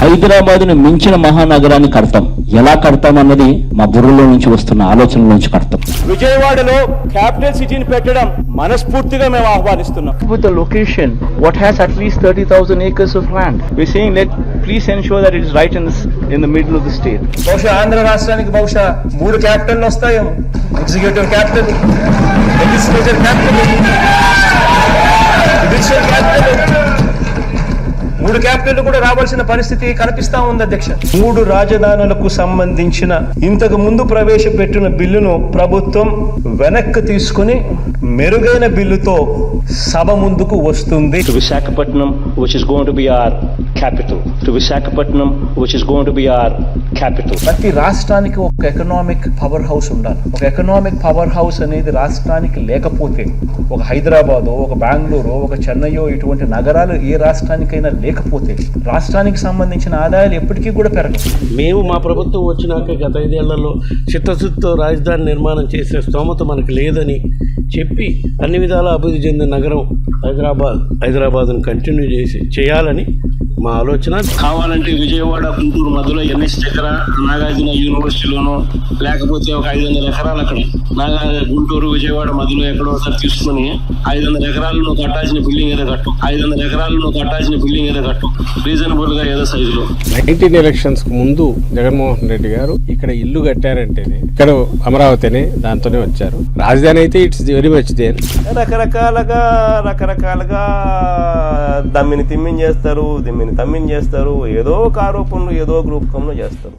హైదరాబాద్ను మించిన మహానగరాన్ని కడతాం. ఎలా కడతాం అన్నది మా బుర్రలో నుంచి వస్తున్న ఆలోచన నుంచి కడతాం. విజయవాడలో క్యాపిటల్ సిటీని పెట్టడం మనస్ఫూర్తిగా మేము ఆహ్వానిస్తున్నాం. Has at least 30,000 acres of land. We're saying let please ensure that it is right in the, s- in the middle of the state. బహుశా ఆంధ్ర రాష్ట్రానికి బహుశా మూడు క్యాపిటల్ వస్తాయేమో. ఎగ్జిక్యూటివ్ క్యాపిటల్ లెజిస్లేచర్ క్యాపిటల్ మూడు క్యాపిటల్ కూడా రావాల్సిన పరిస్థితి కనిపిస్తా ఉంది అధ్యక్ష. మూడు రాజధానులకు సంబంధించిన ఇంతకు ముందు ప్రవేశపెట్టిన బిల్లును ప్రభుత్వం వెనక్కి తీసుకుని మెరుగైన బిల్లుతో సభ ముందుకు వస్తుంది. To Visakhapatnam, which is going to be our capital, to Visakhapatnam, which is going to be capital. ప్రతి రాష్ట్రానికి ఒక ఎకనామిక్ పవర్ హౌస్ ఉండాలి. ఒక ఎకనామిక్ పవర్ హౌస్ అనేది రాష్ట్రానికి లేకపోతే ఒక హైదరాబాదో ఒక బెంగళూరు ఒక చెన్నైయో ఇటువంటి నగరాలు ఏ రాష్ట్రానికైనా లేకపోతే రాష్ట్రానికి సంబంధించిన ఆదాయాలు ఎప్పటికీ కూడా పెరగవు. మేము మా ప్రభుత్వం వచ్చినాక గత ఐదేళ్ళలో చిత్తశుద్ధితో రాజధాని నిర్మాణం చేసే స్తోమత మనకు లేదని చెప్పి అన్ని విధాలా అభివృద్ధి చెందిన నగరం హైదరాబాద్ హైదరాబాద్ను కంటిన్యూ చేసి చేయాలని మా ఆలోచన. కావాలంటే విజయవాడ గుంటూరు మధ్యలో ఎన్ఎస్ దగ్గర నాగార్జున యూనివర్సిటీలోనో లేకపోతే ఒక ఐదు వందల ఎకరాలు అక్కడ నాగా గుంటూరు విజయవాడ మధ్యలో ఎక్కడో ఒకటి తీసుకుని ఐదు వందల ఎకరాలు నువ్వు కట్టాల్సిన బిల్డింగ్ ఏదో కట్టు. ఐదు వందల ఎకరాలు నువ్వు కట్టాల్సిన బిల్డింగ్ ఏదో కట్టు. రీజనబుల్గా ఏదో సైజులో. నైన్టీన్ ఎలక్షన్స్కు ముందు జగన్మోహన్ రెడ్డి గారు ఇక్కడ ఇల్లు కట్టారంటేనే ఇక్కడ అమరావతిని దాంతోనే వచ్చారు. రాజధాని అయితే ఇట్స్ వెరీ మచ్ దేర్. రకరకాలుగా రకరకాలుగా దమ్మిని తిమ్మిని చేస్తారు దిమ్మిని తమ్మిని చేస్తారు ఏదో ఒక ఆరోపణలు ఏదో ఒక రూపంలో చేస్తారు.